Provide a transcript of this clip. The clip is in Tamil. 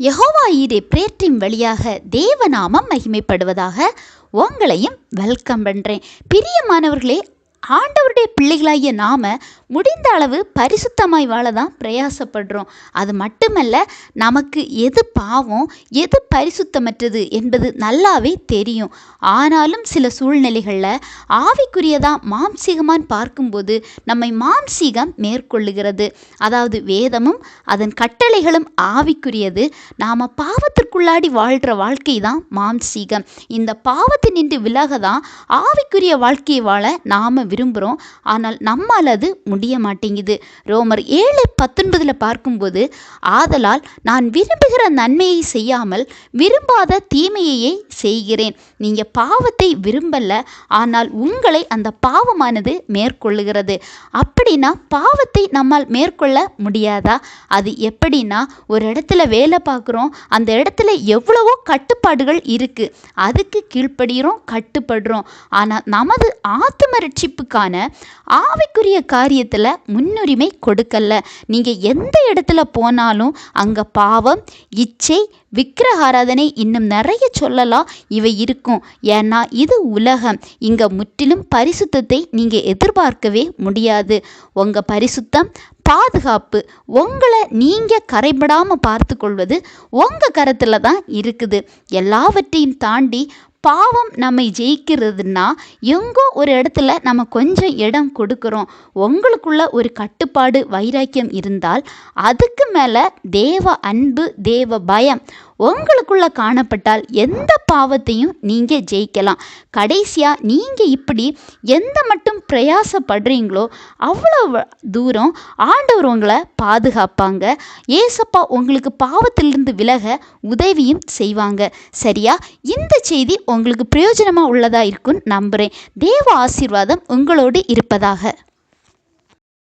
யகோவா ஈரே பிரேற்றின் வழியாக தேவநாமம் மகிமைப்படுவதாக உங்களையும் வெல்கம் பண்ணுறேன் பிரியமானவர்களே ஆண்டவருடைய பிள்ளைகளாகிய நாம் முடிந்த அளவு பரிசுத்தமாய் வாழ தான் பிரயாசப்படுறோம். அது மட்டுமல்ல நமக்கு எது பாவம் எது பரிசுத்தமற்றது என்பது நல்லாவே தெரியும். ஆனாலும் சில சூழ்நிலைகளில் ஆவிக்குரியதாக மாம்சீகமான்னு பார்க்கும்போது நம்மை மாம்சீகம் மேற்கொள்ளுகிறது. அதாவது வேதமும் அதன் கட்டளைகளும் ஆவிக்குரியது. நாம் பாவத்திற்குள்ளாடி வாழ்கிற வாழ்க்கை தான் மாம்சீகம். இந்த பாவத்தை நின்று விலக தான் ஆவிக்குரிய வாழ்க்கையை வாழ நாம் விரும்புகிறோம் ஆனால் நம்மால் அது முடிய மாட்டேங்குது. ரோமர் ஏழு பத்தொன்பதில் பார்க்கும்போது ஆதலால் நான் விரும்புகிற நன்மையை செய்யாமல் விரும்பாத தீமையையே செய்கிறேன். நீங்கள் பாவத்தை விரும்பல ஆனால் உங்களை அந்த பாவமானது மேற்கொள்ளுகிறது. அப்படின்னா பாவத்தை நம்மால் மேற்கொள்ள முடியாதா? அது எப்படின்னா ஒரு இடத்துல வேலை பார்க்குறோம் அந்த இடத்துல எவ்வளவோ கட்டுப்பாடுகள் இருக்குது அதுக்கு கீழ்ப்படுகிறோம் கட்டுப்படுறோம். ஆனால் நமது ஆத்ம ரட்சிப்புக்கான ஆவிக்குரிய காரியத்தில் முன்னுரிமை கொடுக்கல. நீங்கள் எந்த இடத்துல போனாலும் அங்கே பாவம் இச்சை விக்கிரகாராதனை இன்னும் நிறைய சொல்லலாம். இவை இருக்கும். ஏன்னா இது உலகம். இங்கே முற்றிலும் பரிசுத்தத்தை நீங்கள் எதிர்பார்க்கவே முடியாது. உங்கள் பரிசுத்தம் பாதுகாப்பு. உங்களை நீங்கள் கரைபடாமல் பார்த்து கொள்வது உங்கள் கரத்தில் தான் இருக்குது. எல்லாவற்றையும் தாண்டி பாவம் நம்மை ஜெயிக்கிறதுனா எங்கோ ஒரு இடத்துல நம்ம கொஞ்சம் இடம் கொடுக்குறோம். உங்களுக்குள்ள ஒரு கட்டுப்பாடு வைராக்கியம் இருந்தால் அதுக்கு மேலே தேவ அன்பு தேவ பயம் உங்களுக்குள்ள காணப்பட்டால் எந்த பாவத்தையும் நீங்கள் ஜெயிக்கலாம். கடைசியாக நீங்கள் இப்படி எந்த மட்டும் பிரயாசப்படுறீங்களோ அவ்வளோ தூரம் ஆண்டவர் உங்களை பாதுகாப்பாங்க. ஏசப்பா உங்களுக்கு பாவத்திலிருந்து விலக உதவியும் செய்வாங்க. சரியா? இந்த செய்தி உங்களுக்கு பிரயோஜனமாக உள்ளதாக இருக்குன்னு நம்புகிறேன் தேவ ஆசீர்வாதம் உங்களோடு இருப்பதாக.